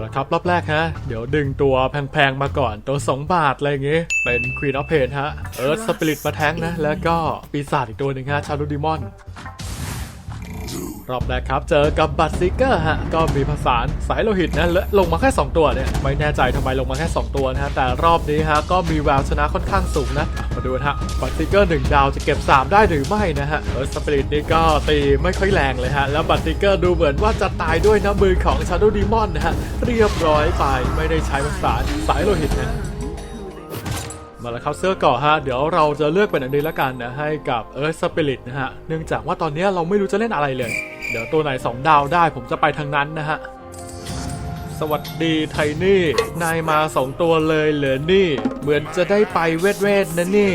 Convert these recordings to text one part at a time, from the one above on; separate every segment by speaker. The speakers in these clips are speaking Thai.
Speaker 1: เอาละครับ รอบแรกฮะ เดี๋ยวดึงตัวแพงๆมาก่อนตัว 2 บาท อะไรอย่างงี้ยเป็น Queen of Pain ฮะ เอิร์ธสปิริตมาแทงนะ แล้วก็ปีศาจอีกตัวหนึ่งฮะ ชาลูดิมอน รอบแรกครับเจอกับบัตซิกเกอร์ฮะก็มีผสานสายโลหิตนะและลงมาแค่ 2 ตัวเนี่ยไม่แน่ใจทำไมลงมาแค่ 2 ตัวนะฮะแต่รอบนี้ฮะก็มีแววชนะค่อนข้างสูงนะมาดูนะฮะบัตซิกเกอร์1ดาวจะเก็บ 3 ได้หรือไม่นะฮะเออสปิริตนี่ก็ตีไม่ค่อยแรงเลยฮะแล้วบัตซิกเกอร์ดูเหมือนว่าจะตายด้วยน้ำมือของชา o ด d ดิมอนนะฮะเรียบร้อยไปไม่ได้ใช้ผสานสายโลหิตนะมาแล้วครับเสื้อเกราะฮะเดี๋ยวเราจะเลือกเป็นอันนี้ละกันนะให้กับเอิร์ธสปิริตนะฮะเนื่องจากว่าตอนนี้เราไม่รู้จะเล่นอะไรเลย เดี๋ยวตัวไหนสองดาวได้ผมจะไปทางนั้นนะฮะ สวัสดีไทนี่ นายมาสองตัวเลยเหรอนี่ เหมือนจะได้ไปเวทเวทนะนี่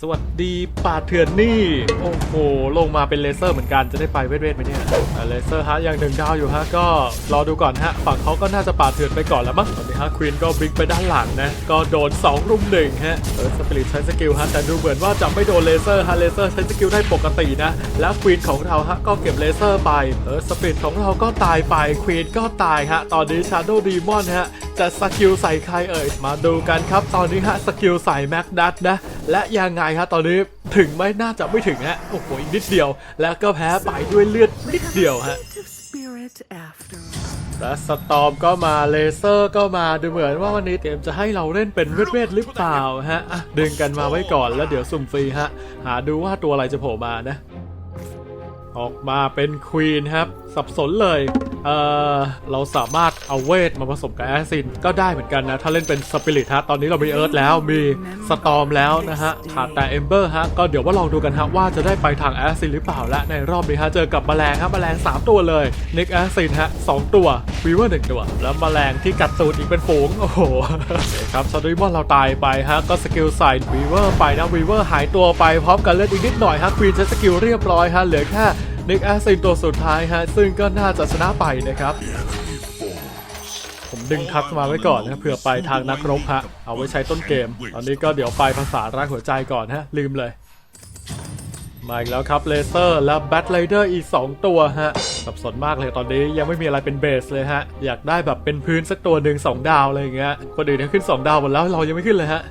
Speaker 1: สวัสดีป่าเถื่อนนี่ โอ้โห ลงมาเป็นเลเซอร์เหมือนกันจะได้ไปเวทเวทๆไหมเนี่ยเลเซอร์ฮะยังหนึ่งดาวอยู่ฮะก็รอดูก่อนฮะฝั่งเขาก็น่าจะป่าเถื่อนไปก่อนแล้วมั้งตอนนี้ฮะควีนก็บลิกไปด้านหลังนะก็โดน2รุมหนึ่งฮะเออสปิริตใช้สกิลฮะแต่ดูเหมือนว่าจะไม่โดนเลเซอร์ฮะเลเซอร์ใช้สกิลได้ปกตินะแล้วควีนของเราฮะก็เก็บเลเซอร์ไปเออสปิริตของเราก็ตายไปควีนก็ตายฮะตอนนี้ชาโดดีมอนฮะ จะสกิลใส่ใครเอ่ย มาดูกันครับตอนนี้ฮะสกิลใส่แม็กดัตนะ และยังไงฮะตอนนี้ถึงไหม่น่าจะไม่ถึงฮะโอ้โหอีกนิดเดียว แล้วก็แพ้ไปด้วยเลือดนิดเดียวฮะและสตอมก็มาเลเซอร์ก็มาดูเหมือนว่าวันนี้เกมจะให้เราเล่นเป็นเวทเวทหรือเปล่าฮะะดึงกันมาไว้ก่อนแล้วเดี๋ยวสุ่มฟรีฮะ หาดูว่าตัวอะไรจะโผล่มานะ ออกมาเป็นควีนครับ สับสนเลย เออเราสามารถเอาเวทมาผสมกับแอซินก็ได้เหมือนกันนะ ถ้าเล่นเป็นสปิริตฮะ ตอนนี้เรามีเอิร์ธแล้ว มีสตอมแล้วนะฮะ ขาดแต่เอมเบอร์ฮะ ก็เดี๋ยวว่าลองดูกันฮะ ว่าจะได้ไปทางแอซินหรือเปล่าและในรอบนี้ฮะ เจอกับแมลงฮะ แมลง 3 ตัวเลยนิกแอซินฮะสองตัววีเวอร์หนึ่งตัว แล้วแมลงที่กัดตูดอีกเป็นฝูง โอ้โหคครับชาดิมอนเราตายไปฮะ ก็สกิลใส่วีเวอร์ไปนะวีเวอร์หายตัวไปพร้อมกันเลือดอีกนิดหน่อยฮะควีนใช้สกิลเรียบร้อยฮะเหลือแค่ นิกแอสซินตัวสุดท้ายฮะ ซึ่งก็น่าจะชนะไปนะครับ ผมดึงทักมาไว้ก่อนนะเผื่อไปทางนักรบฮะ เอาไว้ใช้ต้นเกม ตอนนี้ก็เดี๋ยวไปภาษารักหัวใจก่อนฮะ ลืมเลย มาอีกแล้วครับเลเซอร์และแบทไรเดอร์อีก 2 ตัวฮะ สับสนมากเลยตอนนี้ยังไม่มีอะไรเป็นเบสเลยฮะ อยากได้แบบเป็นพื้นสักตัวหนึ่ง2ดาวอะไรอย่างเงี้ยคนอื่นเนี่ยขึ้น 2 ดาวหมดแล้วเรายังไม่ขึ้นเลยฮะ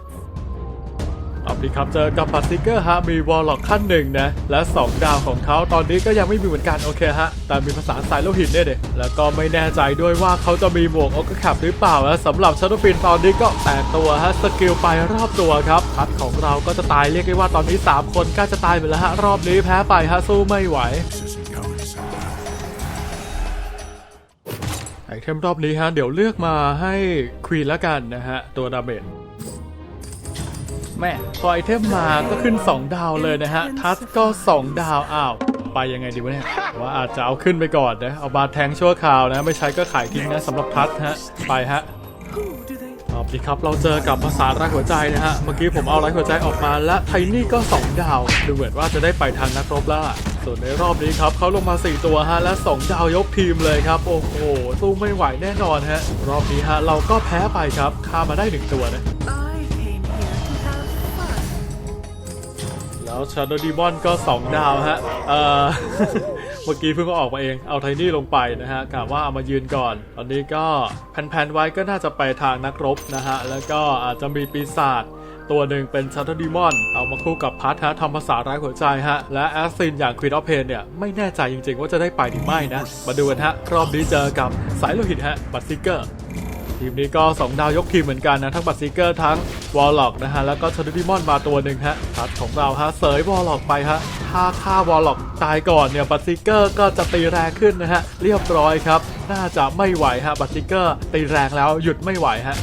Speaker 1: ดีครับเจอกับปัสซิเกอร์ฮะมีวอลล็อกขั้นหนึ่งนะ และ 2 ดาวของเขาตอนนี้ก็ยังไม่มีเหมือนกันโอเคฮะ แต่มีภาษาสายโลหิตเนี่ยเด็แล้วก็ไม่แน่ใจด้วยว่าเขาจะมีหมวกโอกคับหรือเปล่านะสำหรับชาร์ดฟินตอนนี้ก็แตกตัวฮะสกิลไปรอบตัวครับพัดของเราก็จะตายเรียกได้ว่าตอนนี้ 3 คนก็จะตายหมดแล้วฮะรอบนี้แพ้ไปฮะสู้ไม่ไหวไอเทมรอบนี้ฮะเดี๋ยวเลือกมาให้ควีนแล้วกันนะฮะตัวดาเมจ แม่พอไอเทมมาก็ขึ้น 2 ดาวเลยนะฮะ ทัสก็ 2 ดาวอ้าว ไปยังไงดีวะเนี่ยว่าอาจจะเอาขึ้นไปก่อนนะ เอาบาแทงชั่วคราวนะ ไม่ใช้ก็ขายทิ้งนะสำหรับทัสฮะ ไปฮะ
Speaker 2: Who do they
Speaker 1: เอาดีครับ เราเจอกับภาษารักหัวใจนะฮะ เมื่อกี้ผมเอารักหัวใจออกมาและไทนี่ก็ 2 ดาว ดูเหมือนว่าจะได้ไปทางนักรบแล้วส่วนในรอบนี้ครับเขาลงมา 4 ตัวฮะและ 2 ดาวยกทีมเลยครับ โอ้โหสู้ไม่ไหวแน่นอนฮะ รอบนี้ฮะเราก็แพ้ไปครับฆ่ามาได้ 1 ตัวนะ ชาโดดีมอนก็ 2 ดาวฮะ เอ่อ เมื่อกี้เพิ่งก็ออกมาเอง เอาไทนี่ลงไปนะฮะกะว่าเอามายืนก่อน ตอนนี้ก็แผ่นๆไว้ก็น่าจะไปทางนักรบนะฮะ แล้วก็อาจจะมีปีศาจตัวหนึ่งเป็นชาโดดีมอน เอามาคู่กับพัทฮะทำภาษาร้ายหัวใจฮะ และแอสซินอย่างควีนออฟเพนเนี่ย ไม่แน่ใจจริงๆว่าจะได้ไปหรือไม่นะ มาดูกันฮะ รอบนี้เจอกับสายโลหิตฮะ บัตซิเกอร์ ทีมนี้ก็ 2 ดาวยกทีมเหมือนกันนะ ทั้งบัตซิเกอร์ทั้งวอลล็อกนะฮะ แล้วก็ชาร์ดิมอนมาตัวหนึ่งฮะทัดของเราฮะ เสยวอลล็อกไปฮะ ถ้าฆ่าวอลล็อกตายก่อนเนี่ย บัตซิเกอร์ก็จะตีแรงขึ้นนะฮะ เรียบร้อยครับ น่าจะไม่ไหวฮะ บัตซิเกอร์ตีแรงแล้วหยุดไม่ไหวฮะ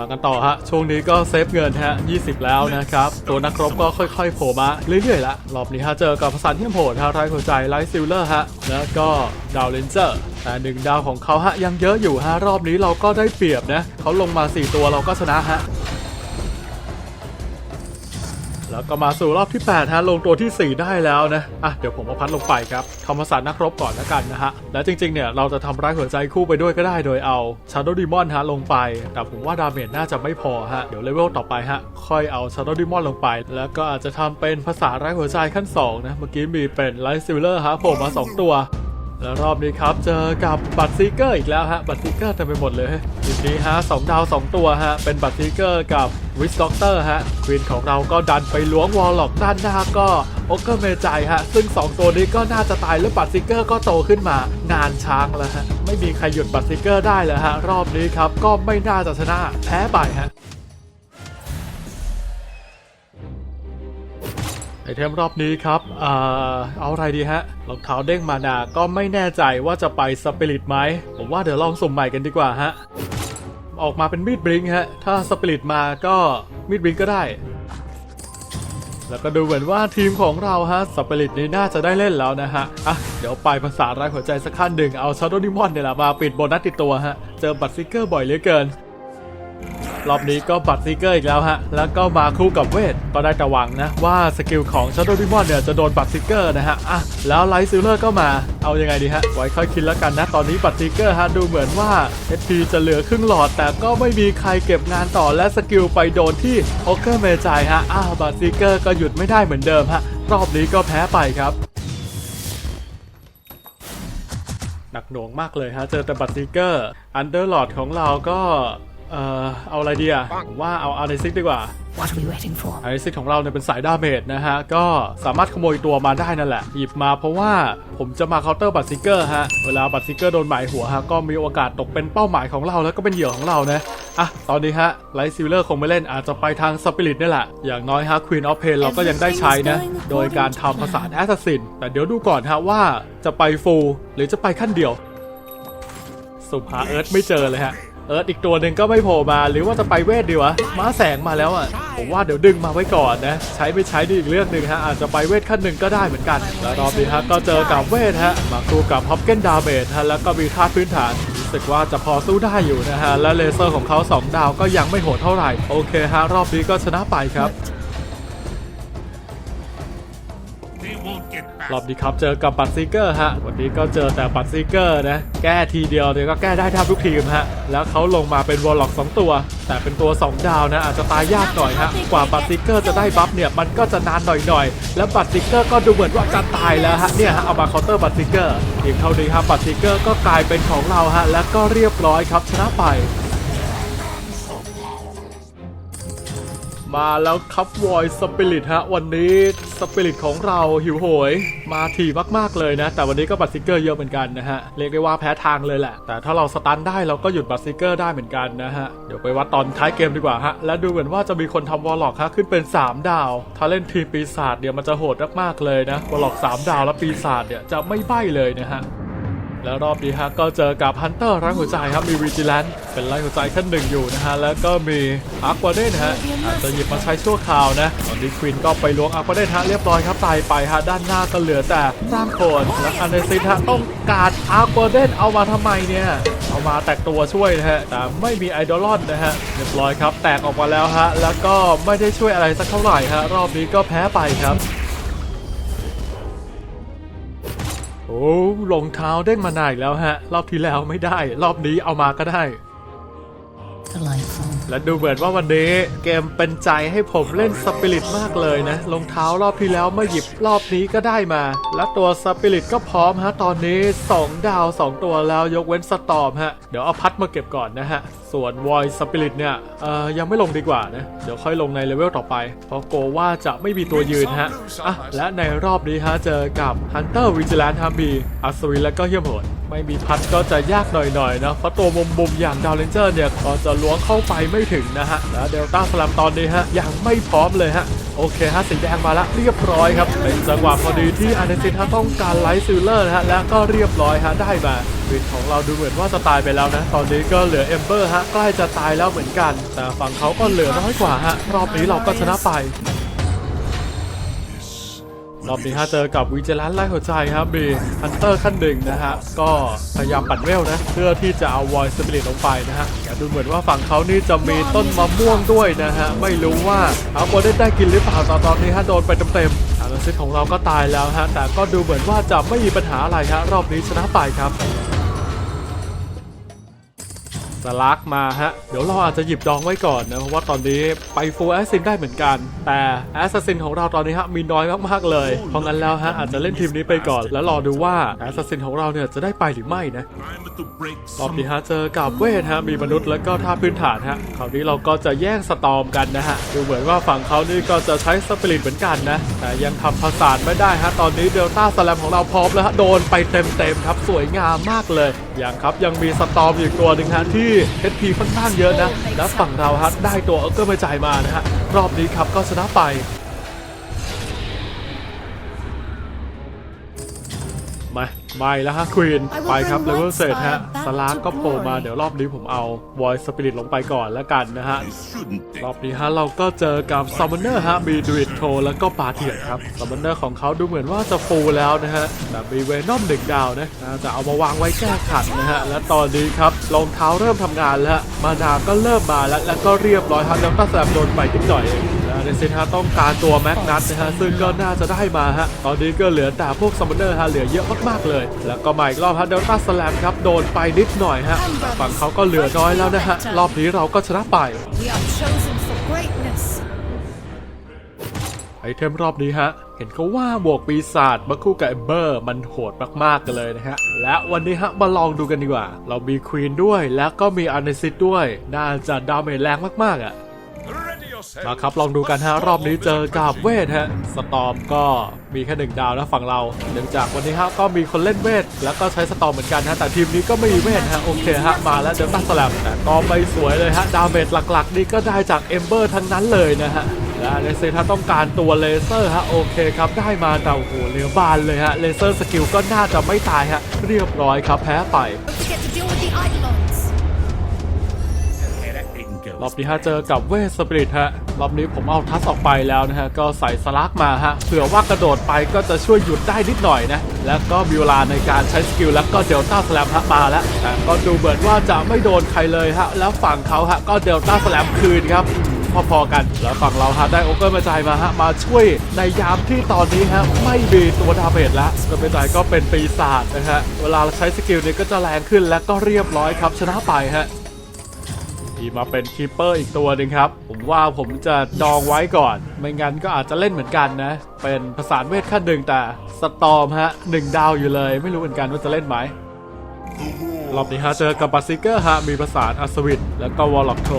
Speaker 1: มากันต่อฮะ ช่วงนี้ก็เซฟเงินฮะ 20 แล้วนะครับ ตัวนักรบก็ค่อยๆโผล่มาเรื่อยๆละรอบนี้ฮะเจอกับภาษาที่โหดฮะไรหัวใจไลท์ซิลเลอร์ฮะ แล้วก็ดาวเลนเจอร์แต่หนึ่งดาวของเขาฮะยังเยอะอยู่ฮะรอบนี้เราก็ได้เปรียบนะเขาลงมา 4 ตัวเราก็ชนะฮะ แล้วก็มาสู่รอบที่8ฮะลงตัวทีสี่ 4 ได้แล้วนะอะเดี๋ยวผมเอาพัดลงไปครับทำภาษานักรบก่อนแล้วกันนะฮะและจริงๆเนี่ยเราจะทำร้ายหัวใจคู่ไปด้วยก็ได้โดยเอา Shadow Demon ฮะลงไป แต่ผมว่าดาเมจน่าจะไม่พอฮะเดี๋ยวเลเวลต่อไปฮะค่อยเอา Shadow Demon ลงไป แล้วก็อาจจะทำเป็นภาษาร้ายหัวใจขั้น2นะเมื่อกี้มีเป็น Light Silver ฮะโผล่มา 2 ตัว แล้วรอบนี้ครับเจอกับบัตซีเกอร์อีกแล้วฮะ บัตซีเกอร์เต็มไปหมดเลยทีนี้ฮะสองดาว 2 ตัวฮะ เป็นบัตซีเกอร์กับวิสด็อกเตอร์ฮะควีนของเราก็ดันไปล้วงวอลล็อกด้านหน้าก็โอเกอร์เมจายฮะ ซึ่ง 2 ตัวนี้ก็น่าจะตายแล้วบัตซีเกอร์ก็โตขึ้นมางานช้างแล้วฮะ ไม่มีใครหยุดบัตซีเกอร์ได้แล้วฮะ รอบนี้ครับก็ไม่น่าจะชนะแพ้ไปฮะ ไอเทมรอบนี้ครับเอ่อเอาอะไรดีฮะรองเท้าเด้งมานาก็ไม่แน่ใจว่าจะไปสปิริตไหมผมว่าเดี๋ยวลองสุ่มใหม่กันดีกว่าฮะ ออกมาเป็นมีดบลิงฮะ ถ้าสปิริตมาก็มีดบลิงก็ได้ แล้วก็ดูเหมือนว่าทีมของเราฮะสปิริตนี้น่าจะได้เล่นแล้วนะฮะ อะ เดี๋ยวไปภาษาร้ายหัวใจสักขั้นหนึ่งเอาชาร์โดดิมอนเนี่ยแหละมาปิดโบนัสติดตัวฮะ เจอบัตรซิกเกอร์บ่อยเหลือเกิน รอบนี้ก็บัตรซิกเกอร์อีกแล้วฮะ แล้วก็มาคู่กับเวท ก็ได้แต่หวังนะ ว่าสกิลของ Shadow Demon เนี่ยจะโดนบัตรซิกเกอร์นะฮะ อะ แล้วไลท์ซิลเลอร์ก็มา เอายังไงดีฮะ ไว้ค่อยคิดแล้วกันนะ ตอนนี้บัตรซิกเกอร์ฮะ ดูเหมือนว่า HP จะเหลือครึ่งหลอด แต่ก็ไม่มีใครเก็บงานต่อและสกิลไปโดนที่โอเกอร์เมจายฮะ อ้าวบัตรซิกเกอร์ก็หยุดไม่ได้เหมือนเดิมฮะ รอบนี้ก็แพ้ไปครับหนักหน่วงมากเลยฮะ เจอแต่บัตรซิเกอร์ อันเดอร์ลอดของเราก็ เอ่อเอาอะไรดีอะผมว่าเอาอาร์เนซิกดีกว่า
Speaker 3: What are we waiting for?
Speaker 1: ไอซิกของเราเนี่ยเป็นสายดาเมจนะฮะ ก็สามารถขโมยตัวมาได้นั่นแหละ หยิบมาเพราะว่าผมจะมาเคาน์เตอร์บัตรซิกเกอร์ฮะ เวลาบัตรซิกเกอร์โดนหมายหัวฮะ ก็มีโอกาสตกเป็นเป้าหมายของเราแล้วก็เป็นเหยื่อของเรานะอะ ตอนนี้ฮะไลท์ซิลเลอร์คงไม่เล่นอาจจะไปทางสปิริตนี่แหละ อย่างน้อยฮะควีนออฟเพนเราก็ยังได้ใช้นะ โดยการทำภาษาแอสซัสซินแต่เดี๋ยวดูก่อนฮะว่าจะไปฟูลหรือจะไปขั้นเดียวสุภาเอิร์ธไม่เจอเลยฮะ เอิร์ธอีกตัวหนึ่งก็ไม่โผล่มาหรือว่าจะไปเวทดีวะม้าแสงมาแล้วอะผมว่าเดี๋ยวดึงมาไว้ก่อนนะใช้ไม่ใช้นี่อีกเรื่องหนึ่งฮะอาจจะไปเวทขั้นหนึ่งก็ได้เหมือนกัน แล้วรอบนี้ฮะก็เจอกับเวทฮะมาคู่กับฮอปเกนดาเมจฮะแล้วก็มีธาตุพื้นฐานรู้สึกว่าจะพอสู้ได้อยู่นะฮะและเลเซอร์ของเขา 2 ดาวก็ยังไม่โหดเท่าไหร่โอเคฮะรอบนี้ก็ชนะไปครับ รอบนี้ครับเจอกับบัตซีเกอร์ฮะ วันนี้ก็เจอแต่บัตซีเกอร์นะ แก้ทีเดียวเดี๋ยวก็แก้ได้แทบทุกทีมฮะ แล้วเขาลงมาเป็นวอลล็อก 2 ตัว แต่เป็นตัว 2 ดาวนะ อาจจะตายยากหน่อยฮะ กว่าบัตซีเกอร์จะได้บัฟเนี่ย มันก็จะนานหน่อยๆ แล้วบัตซีเกอร์ก็ดูเหมือนว่าจะตายแล้วฮะ เนี่ยฮะ เอามาเคาน์เตอร์บัตซีเกอร์เพียงเท่านี้ครับบัตซีเกอร์ก็กลายเป็นของเราฮะ แล้วก็เรียบร้อยครับชนะไป มาแล้วครับวอยสปิริตฮะ วันนี้สปิริตของเราหิวโหย มาถี่มากๆเลยนะ แต่วันนี้ก็บัตรซิกเกอร์เยอะเหมือนกันนะฮะ เรียกได้ว่าแพ้ทางเลยแหละ แต่ถ้าเราสตันได้เราก็หยุดบัตรซิกเกอร์ได้เหมือนกันนะฮะ เดี๋ยวไปวัดตอนท้ายเกมดีกว่าฮะ และดูเหมือนว่าจะมีคนทำวอลล็อกฮะขึ้นเป็น 3 ดาว ถ้าเล่นทีปีศาจเนี่ยมันจะโหดมากๆเลยนะวอลล็อก3ดาวแล้วปีศาจเนี่ยจะไม่ใบ้เลยนะฮะ แล้วรอบนี้ฮะก็เจอกับฮันเตอร์รักหัวใจครับมีวิจิแลนเป็นไล่หัวใจขั้นหนึ่งอยู่นะฮะแล้วก็มีอาร์ควาเดนฮะอาจจะหยิบมาใช้ชั่วคราวนะตอนนี้ควินก็ไปล้วงอาร์ควาเดนฮะเรียบร้อยครับตายไปฮะด้านหน้าก็เหลือแต่ร่างโคนและอันเดซินฮะต้องการอาร์ควาเดนเอามาทำไมเนี่ยเอามาแตกตัวช่วยนะฮะแต่ไม่มีไอดอลลอนนะฮะเรียบร้อยครับแตกออกมาแล้วฮะแล้วก็ไม่ได้ช่วยอะไรสักเท่าไหร่ฮะรอบนี้ก็แพ้ไปครับ โอ้รองเท้าเด้งมาหนาอีกแล้วฮะ รอบที่แล้วไม่ได้ รอบนี้เอามาก็ได้
Speaker 3: Delightful.
Speaker 1: และดูเหมือนว่าวันนี้เกมเป็นใจให้ผมเล่นสปิริตมากเลยนะรองเท้ารอบที่แล้วเมื่อหยิบรอบนี้ก็ได้มา และตัวสปิริตก็พร้อมฮะ ตอนนี้ 2 ดาว 2 ตัวแล้วยกเว้นสตอมฮะ เดี๋ยวเอาพัดมาเก็บก่อนนะฮะส่วนวอยสปิริตเนี่ยเอ่อยังไม่ลงดีกว่านะ เดี๋ยวค่อยลงในเลเวลต่อไป เพราะโกว่าจะไม่มีตัวยืนฮะอะและในรอบนี้ฮะเจอกับ Hunter Vigilante ฮะมีอัศวินและก็เฮียมโหดไม่มีพัดก็จะยากหน่อยๆนะเพราะตัวมุมมุมอย่างดาวเลนเจอร์เนี่ยก็จะล้วงเข้าไปไม่ถึงนะฮะและเดลต้าสลัมตอนนี้ฮะยังไม่พร้อมเลยฮะโอเคฮะสีแดงมาละเรียบร้อยครับเป็นจังหวะพอดีที่อาร์เนซินฮะต้องการไลท์ซิลเลอร์นะฮะและก็เรียบร้อยฮะได้มา วินของเราดูเหมือนว่าจะตายไปแล้วนะ ตอนนี้ก็เหลือเอมเบอร์ฮะใกล้จะตายแล้วเหมือนกัน แต่ฝั่งเขาก็เหลือน้อยกว่าฮะ รอบนี้เราก็ชนะไป รอบนี้ฮะเจอกับวิจลันไล่หัวใจครับมีฮันเตอร์ขั้นหนึ่งนะฮะ ก็พยายามปัดเวลนะ เพื่อที่จะเอาวอยสปิริตลงไปนะฮะแต่ดูเหมือนว่าฝั่งเขานี่จะมีต้นมะม่วงด้วยนะฮะ ไม่รู้ว่าเอาโบได้ได้กินหรือเปล่าตอนตอนนี้ฮะโดนไปเต็มๆอาร์ซิตของเราก็ตายแล้วฮะ แต่ก็ดูเหมือนว่าจะไม่มีปัญหาอะไรฮะรอบนี้ชนะไปครับ สลักมาฮะ เดี๋ยวเราอาจจะหยิบดองไว้ก่อนนะ เพราะว่าตอนนี้ไปฟูลแอสซินได้เหมือนกัน แต่แอสซัสซินของเราตอนนี้ฮะมีน้อยมากๆเลย เพราะงั้นแล้วฮะอาจจะเล่นทีมนี้ไปก่อน แล้วรอดูว่าแอสซัสซินของเราเนี่ยจะได้ไปหรือไม่นะ
Speaker 4: I'm to break
Speaker 1: รอบ
Speaker 4: some
Speaker 1: นี้ฮะเจอกับเวทฮะมีมนุษย์แล้วก็ท่าพื้นฐานฮะคราวนี้เราก็จะแย่งสตอมกันนะฮะดูเหมือนว่าฝั่งเขานี่ก็จะใช้สปิริตเหมือนกันนะแต่ยังทำผสานไม่ได้ฮะตอนนี้เดลต้าสแลมของเราพร้อมแล้วฮะโดนไปเต็มๆครับสวยงามมากเลยอย่างครับยังมีสตอมอีกตัวหนึ่งฮะที่ HP ค่อนข้างเยอะนะ แล้วฝั่งเราฮะได้ตัวเออร์เกอร์มาจ่ายมานะฮะ รอบนี้ครับก็ชนะไป มาไม่แล้วฮะควีนไปครับเลเวลเซตฮะสลากก็โผล่มาเดี๋ยวรอบนี้ผมเอาวอยสปิริตลงไปก่อนแล้วกันนะฮะ
Speaker 4: I shouldn't
Speaker 1: ร
Speaker 4: think.
Speaker 1: อบนี้ฮะเราก็เจอกับซัมมอนเนอร์ฮะ มีดูอิตโทแล้วก็ปาเถื่อนครับซัมมอนเนอร์ของเขาดูเหมือนว่าจะฟูลแล้วนะฮะ แต่มีเวนอมหนึ่งดาวนะน่าจะเอามาวางไว้แก้ขัดนะฮะ และตอนนี้ครับรองเท้าเริ่มทำงานแล้วฮะมานาก็เริ่มมาแล้วแล้วก็เรียบร้อยฮะแล้วก็แสบโดนไปนิดหน่อยเอง ในเซนฮะต้องการตัวแม็กนัทนะฮะซึ่งก็น่าจะได้มาฮะตอนนี้ก็เหลือแต่พวกซัมมอนเนอร์ฮะเหลือเยอะมากๆเลย แล้วก็มาอีกรอบฮะเดลต้าสแลมครับโดนไปนิดหน่อยฮะฝั่งเขาก็เหลือน้อยแล้วนะฮะรอบนี้เราก็ชนะไปไอเทมรอบนี้ฮะ เห็นเขาว่าบวกปีศาจมาคู่กับเอมเบอร์มันโหดมากๆกันเลยนะฮะ และวันนี้ฮะมาลองดูกันดีกว่า เรามีควีนด้วยแล้วก็มีอันเนซิตด้วย น่าจะดาเมจแรงมากๆอะ มาครับลองดูกันฮะรอบนี้เจอกับเวทฮะสตอมก็มีแค่หนึ่งดาวนะฝั่งเราเนื่องจากวันนี้ฮะก็มีคนเล่นเวทแล้วก็ใช้สตอมเหมือนกันฮะแต่ทีมนี้ก็ไม่มีเวทฮะโอเคฮะมาแล้วเดลต้าสลับแต่ก็ไม่สวยเลยฮะดาเมจหลักๆ นี่ก็ได้จากเอมเบอร์ทั้งนั้นเลยนะฮะและเลเซถ้าต้องการตัวเลเซอร์ฮะโอเคครับได้มาแต่โอ้โหเหลือบานเลยฮะเลเซอร์สกิลก็น่าจะไม่ตายฮะเรียบร้อยครับแพ้ไป รอบนี้ฮะเจอกับเวสปริตฮะรอบนี้ผมเอาทัสออกไปแล้วนะฮะก็ใส่สลักมาฮะเผื่อว่ากระโดดไปก็จะช่วยหยุดได้นิดหน่อยนะแล้วก็มีเวลาในการใช้สกิลแล้วก็เดลต้าสแลมฮะมาแล้วแต่ก็ดูเหมือนว่าจะไม่โดนใครเลยฮะแล้วฝั่งเขาฮะก็เดลต้าสแลมคืนครับพอๆกัน แล้วฝั่งเราฮะได้โอเกอร์มาจ่ายมาฮะมาช่วยในยามที่ตอนนี้ฮะไม่มีตัวดาเมจแล้วก็ไม่จ่ายก็เป็นปีศาจนะฮะเวลาเราใช้สกิลนี้ก็จะแรงขึ้นและก็เรียบร้อยครับชนะไปฮะ ที่มาเป็นคีเปอร์อีกตัวหนึ่งครับ ผมว่าผมจะจองไว้ก่อน ไม่งั้นก็อาจจะเล่นเหมือนกันนะ เป็นภาษานเวทขั้นหนึ่งแต่สตอมฮะหนึ่งดาวอยู่เลย ไม่รู้เหมือนกันว่าจะเล่นไหม รอบนี้ฮะเจอกับบัสซิเกอร์ฮะมีภาษานอัศวินแล้วก็วอลล็อกโท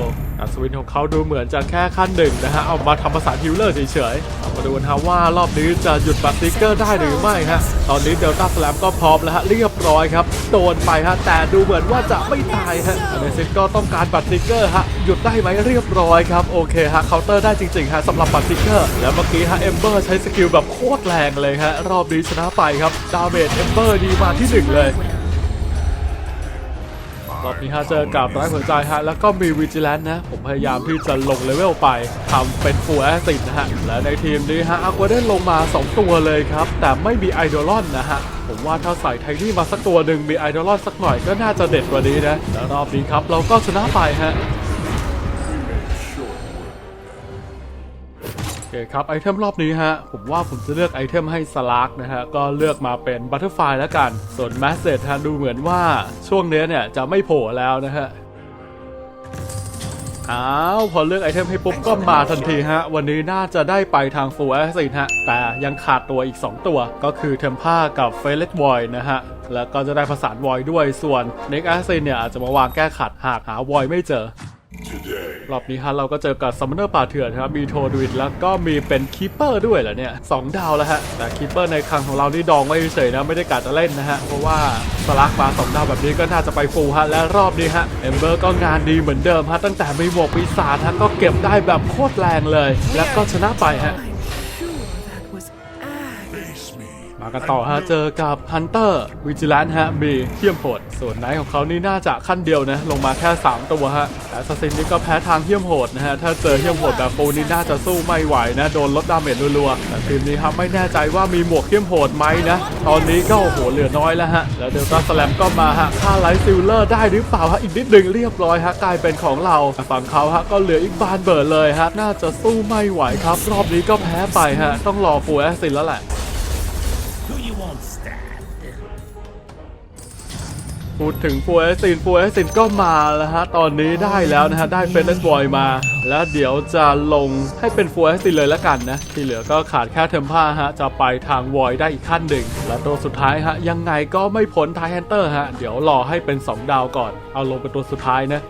Speaker 1: อัศวินของเขาดูเหมือนจะแค่ขั้นหนึ่งนะฮะเอามาทำภาษานฮิลเลอร์เฉยๆมาดูกันฮะว่ารอบนี้จะหยุดบัสซิเกอร์ได้หรือไม่ฮะตอนนี้เดลต้าสแลมก็พร้อมแล้วฮะเรียบร้อยครับโดนไปฮะแต่ดูเหมือนว่าจะไม่ตายฮะอเนซิตก็ต้องการบัตซิเกอร์ฮะหยุดได้ไหมเรียบร้อยครับโอเคฮะเคาน์เตอร์ได้จริงๆฮะสำหรับบัตซิเกอร์แล้วเมื่อกี้ฮะเอมเบอร์ใช้สกิลแบบโคตรแรงเลยฮะรอบนี้ชนะไปครับดาเมจเอมเบอร์ดีมาที่หนึ่งเลย รอบนี้ฮะเจอกับร้ายหัวใจฮะแล้วก็มีวิจิแลนนะผมพยายามที่จะลงเลเวลไปทำเป็นฟูแอสติดนะฮะและในทีมนี้ฮะอากวได้ลงมา 2 ตัวเลยครับ แต่ไม่มีไอดอลอนนะฮะผมว่าถ้าใส่ไทนี่มาสักตัวหนึ่งมีไอดอลอนสักหน่อยก็น่าจะเด็ดกว่านี้นะและรอบนี้ครับเราก็ชนะไปฮะ เคครับไอเทมรอบนี้ฮะผมว่าผมจะเลือกไอเทมให้สลักนะฮะก็เลือกมาเป็นบัตเตอร์ไฟแล้วกัน ส่วนแมสเซจฮะดูเหมือนว่าช่วงนี้เนี่ยจะไม่โผล่แล้วนะฮะอ้าวพอเลือกไอเทมให้ปุ๊บก็มาทันทีฮะ วันนี้น่าจะได้ไปทางฟูแอสซิฮะ แต่ยังขาดตัวอีก 2 ตัวก็คือเทมผ้ากับเฟเลตวอยนะฮะ แล้วก็จะได้ผสานวอยด้วยส่วนเน็กแอสซิเนี่ยอาจจะมาวางแก้ขัดหากหาวอยไม่เจอ รอบนี้ฮะเราก็เจอกับซัมมอนเนอร์ป่าเถื่อนครับมีโทดูอิดแล้วก็มีเป็นคีเปอร์ด้วยเหรอเนี่ยสองดาวแล้วฮะแต่คีเปอร์ในครั้งของเรานี่ดองไว้เฉยนะไม่ได้กะจะเล่นนะฮะเพราะว่าสลักมาสองดาวแบบนี้ก็น่าจะไปฟูฮะและรอบนี้ฮะเอมเบอร์ก็งานดีเหมือนเดิมฮะตั้งแต่มีหมวกปีศาจฮะก็เก็บได้แบบโคตรแรงเลย แล้วก็ชนะไปฮะ มากันต่อฮะ เจอกับฮันเตอร์วิจิ a ลนฮะมีเทียมโหด ส่วนไนท์ของเขานี่น่าจะขั้นเดียวนะ ลงมาแค่ 3 ตัวฮะแต่สซินนี่ก็แพ้ทางเทียมโหดนะฮะ ถ้าเจอเทียมโหดแบบฟูนี่น่าจะสู้ไม่ไหวนะ โดนลดดาเมจรัวๆแต่ทีมนี้ครับไม่แน่ใจว่ามีหมวกเทียมโหดไหมนะ ตอนนี้ก็โอ้โหเหลือน้อยแล้วฮะ แล้วเดลต้าสแลมก็มาฮะฆ่าไลท์ซิลเลอร์ได้หรือเปล่าฮะอีกนิดหนึ่งเรียบร้อยฮะกลายเป็นของเราฝั่งเขาฮะก็เหลืออีกบานเบิร์ดเลยฮะน่าจะสู้ไม่ไหวครับ รอบนี้ก็แพ้ไปฮะต้องรอฟูแอสซินแล้วแหละ พูดถึงฟูเอซินฟูเอซินก็มาแล้วฮะ ตอนนี้ได้แล้วนะฮะ ได้เฟสบอยมา แล้วเดี๋ยวจะลงให้เป็นฟูเอซินเลยละกันนะ ที่เหลือก็ขาดแค่เทมพ่าฮะ จะไปทางวอยได้อีกขั้นหนึ่ง และตัวสุดท้ายฮะ ยังไงก็ไม่พ้นไทแฮนเตอร์ฮะ เดี๋ยวรอให้เป็น 2 ดาวก่อน เอาลงเป็นตัวสุดท้ายนะ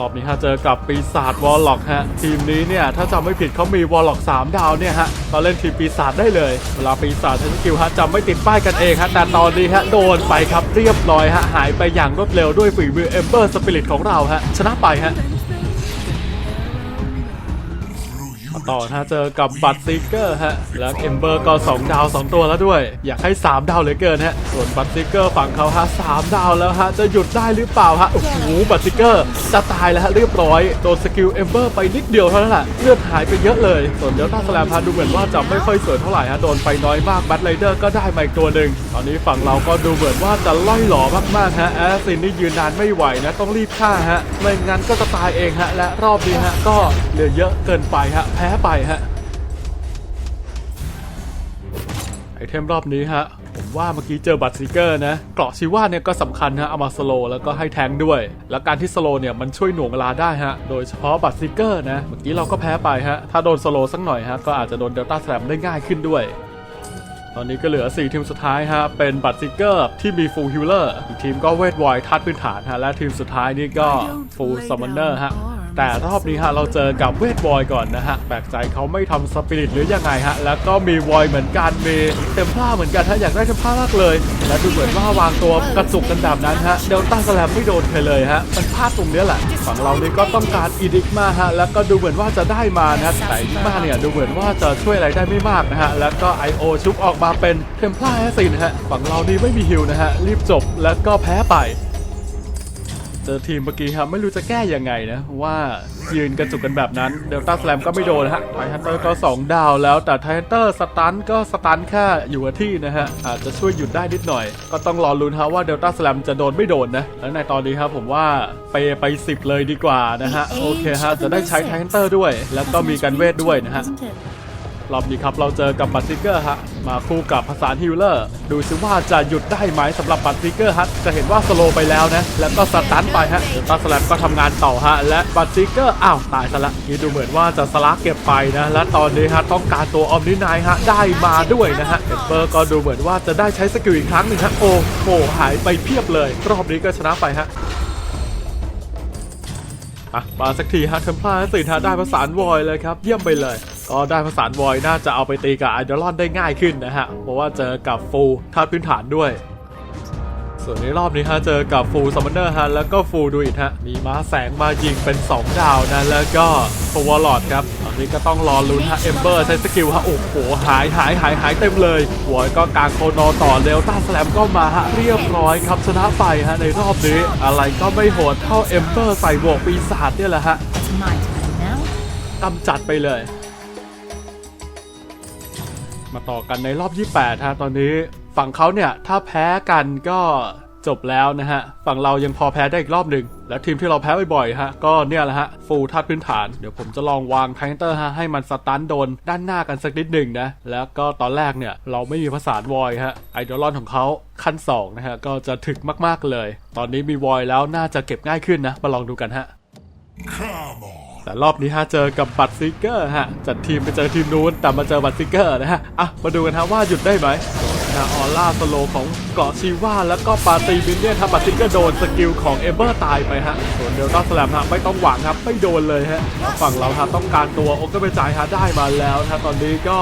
Speaker 1: รอบนี้ฮะเจอกับปีศาจวอลล็อกฮะทีมนี้เนี่ยถ้าจำไม่ผิดเขามีวอลล็อก3ดาวเนี่ยฮะตอนเล่นทีมปีศาจได้เลย เวลาปีศาจใช้สกิลฮะจำไม่ติดป้ายกันเองฮะแต่ตอนนี้ฮะโดนไปครับเรียบร้อยฮะหายไปอย่างรวดเร็วด้วยฝีมือเอมเบอร์สปิริตของเราฮะชนะไปฮะ ต่อนะฮะเจอกับบัตซิกเกอร์ฮะ แล้วเอมเบอร์ก็ 2 ดาว 2 ตัวแล้วด้วย อยากให้ 3 ดาวเหลือเกินฮะ ส่วนบัตซิกเกอร์ฝั่งเขาฮะ3ดาวแล้วฮะ จะหยุดได้หรือเปล่าฮะ โอ้โห บัตซิกเกอร์จะตายแล้วฮะเรียบร้อย โดนสกิลเอมเบอร์ไปนิดเดียวเท่านั้นแหละเลือดหายไปเยอะเลย ส่วนเดลต้าสแลมฮะดูเหมือนว่าจะไม่ค่อยสวยเท่าไหร่ฮะ โดนไปน้อยมากบัตไรเดอร์ก็ได้มาอีกตัวหนึ่งตอนนี้ฝั่งเราก็ดูเหมือนว่าจะล่อยหลอมากๆฮะแอสซินนี่ยืนนานไม่ไหวนะต้องรีบฆ่าฮะไม่งั้นก็จะตายเองฮะและรอบนี้ฮะก็เหลือเยอะเกินไปฮะแพ้ไปฮะไอเทมรอบนี้ฮะ ผมว่าเมื่อกี้เจอบัตรซิเกอร์นะเกราะชิว่าเนี่ยก็สำคัญฮะเอามาสโลแล้วก็ให้แทงด้วย แล้วการที่สโลเนี่ยมันช่วยหน่วงเวลาได้ฮะ โดยเฉพาะบัตรซิเกอร์นะ เมื่อกี้เราก็แพ้ไปฮะ ถ้าโดนสโลสักหน่อยฮะ ก็อาจจะโดนเดลต้าแสลมได้ง่ายขึ้นด้วยตอนนี้ก็เหลือ 4 ทีมสุดท้ายฮะ เป็นบัตซิเกอร์ที่มีฟูลฮิลเลอร์ อีกทีมก็เวทไวทัดพื้นฐานฮะ และทีมสุดท้ายนี่ก็ฟูลซัมมอนเนอร์ฮะ แต่รอบนี้ฮะเราเจอกับเวทบอยก่อนนะฮะแปลกใจเขาไม่ทำสปิริตหรือยังไงฮะแล้วก็มีวอยเหมือนกันมีเต็มผ้าเหมือนกันฮะอยากได้เต็มผ้ามากเลย และดูเหมือนว่าวางตัวกระจุกกันแบบนั้นฮะเดลต้าสแลมไม่โดนใครเลยฮะมันพลาดตรงเนี้ยแหละฝั่งเรานี่ก็ต้องการอีดิกมาฮะแล้วก็ดูเหมือนว่าจะได้มานะฮะแต่อีดิกมาเนี่ยดูเหมือนว่าจะช่วยอะไรได้ไม่มากนะฮะแล้วก็ IO ชุบออกมาเป็นเทมพลาแอสซินฮะฝั่งเรานี่ไม่มีฮิลนะฮะรีบจบแล้วก็แพ้ไป จอทีมเมื่อกี้ครับ ไม่รู้จะแก้ยังไงนะว่ายืนกระจุกกันแบบนั้นเดลต้าแสลมก็ไม่โดนฮะไทฮันเตอร์ก็ 2 ดาวแล้วแต่ไทฮันเตอร์สตันก็สตันแค่อยู่ที่นะฮะ อาจจะช่วยหยุดได้นิดหน่อย ก็ต้องรอลุ้นฮะว่าเดลต้าแสลมจะโดนไม่โดนนะ แล้วในตอนนี้ครับผมว่าไปไป 10 เลยดีกว่านะฮะ โอเคฮะ จะได้ใช้ไทฮันเตอร์ด้วย แล้วก็มีกันเวทด้วยนะฮะ รอบนี้ครับเราเจอกับบัตซิเกอร์ฮะมาคู่กับภาษาฮิลเลอร์ ดูซิว่าจะหยุดได้ไหมสำหรับบัตซิเกอร์ฮะจะเห็นว่าสโลไปแล้วนะแล้วก็สตันไปฮะเดลต้าสแลมก็ทำงานต่อฮะและบัตซิเกอร์อ้าวตายซะละนี่ดูเหมือนว่าจะสลักเก็บไปนะและตอนนี้ฮะต้องการตัวออมนินายฮะได้มาด้วยนะฮะเอเปอร์ก็ดูเหมือนว่าจะได้ใช้สกิลอีกครั้งหนึ่งฮะโอ้โหหายไปเพียบเลย รอบนี้ก็ชนะไปฮะอะมาสักทีฮะเทมพลาสิฮะได้ภาษาวอยเลยครับ เยี่ยมไปเลย ก็ได้ภาษานวอยน่าจะเอาไปตีกับไอดอลอนได้ง่ายขึ้นนะฮะ เพราะว่าเจอกับฟูลธาตุพื้นฐานด้วย ส่วนในรอบนี้ฮะเจอกับฟูลซัมมอนเนอร์ฮะแล้วก็ฟูลดูอิทฮะ มีม้าแสงมายิงเป็น 2 ดาวนะ แล้วก็โฟวอลลอดครับ ตอนนี้ก็ต้องรอลุ้นฮะเอมเบอร์ใช้สกิลฮะ โอ้โห หายหายหายหายเต็มเลยวอยก็กางโคโนต่อเร็วต้าสแลมก็มาฮะเรียบร้อยครับชนะไปฮะในรอบนี้อะไรก็ไม่โหดเท่าเอมเบอร์ใส่หมวกปีศาจเนี่ยแหละฮะ
Speaker 3: It's my turn now.
Speaker 1: กำจัดไปเลย มาต่อกันในรอบ 28ฮะตอนนี้ฝั่งเขาเนี่ยถ้าแพ้กันก็จบแล้วนะฮะ ฝั่งเรายังพอแพ้ได้อีกรอบหนึ่ง แล้วทีมที่เราแพ้บ่อยๆฮะ ก็เนี่ยแหละฮะ ฟูทัดพื้นฐาน เดี๋ยวผมจะลองวางไทเตอร์ฮะ ให้มันสตันโดนด้านหน้ากันสักนิดหนึ่งนะ แล้วก็ตอนแรกเนี่ย เราไม่มีภาษาวอยฮะ ไอดอลอนของเขาขั้น 2 นะฮะ ก็จะถึกมากๆเลย ตอนนี้มีวอยแล้วน่าจะเก็บง่ายขึ้นนะ มาลองดูกันฮะ
Speaker 4: Come on.
Speaker 1: แต่รอบนี้ฮะเจอกับบัตซิกเกอร์ฮะจัดทีมไปเจอทีมนู้นแต่มาเจอบัตซิกเกอร์นะฮะอะมาดูกันฮะว่าหยุดได้ไหมนะออร่าสโลของเกาะชีว่าแล้วก็ปาตีบินเนี่ยทำบัตซิกเกอร์โดนสกิลของเอเบอร์ตายไปฮะส่วนเดลต้าสแลมฮะไม่ต้องหวังครับไม่โดนเลยฮะฝั่งเราฮะต้องการตัวโอเกอร์เบจายฮะได้มาแล้วนะตอนนี้ก็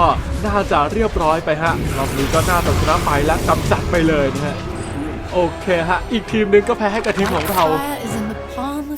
Speaker 1: น่าจะเรียบร้อยไปฮะรอบนี้ก็น่าจะชนะไปและกำจัดไปเลยนะฮะโอเคฮะอีกทีมหนึงก็แพ้ให้กับทีมของเรา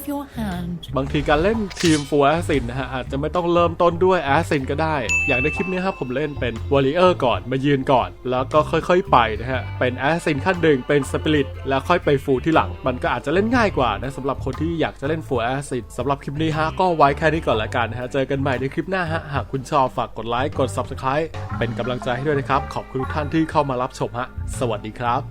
Speaker 3: Fire is in the palm of your hand.
Speaker 1: บางทีการเล่นทีมฟูลแอสซินนะฮะ อาจจะไม่ต้องเริ่มต้นด้วยแอสซินก็ได้ อย่างในคลิปนี้ครับผมเล่นเป็นวอริเออร์ก่อนมายืนก่อน แล้วก็ค่อยๆไปนะฮะ เป็นแอสซินขั้นหนึ่งเป็นสปิริตแล้วค่อยไปฟูที่หลัง มันก็อาจจะเล่นง่ายกว่านะสำหรับคนที่อยากจะเล่นฟูลแอสซินสำหรับคลิปนี้ฮะก็ไว้แค่นี้ก่อนละกันนะฮะเจอกันใหม่ในคลิปหน้าฮะหากคุณชอบฝากกดไลค์กด Subscribe เป็นกำลังใจให้ด้วยนะครับขอบคุณทุกท่านที่เข้ามารับชมฮะสวัสดีครับ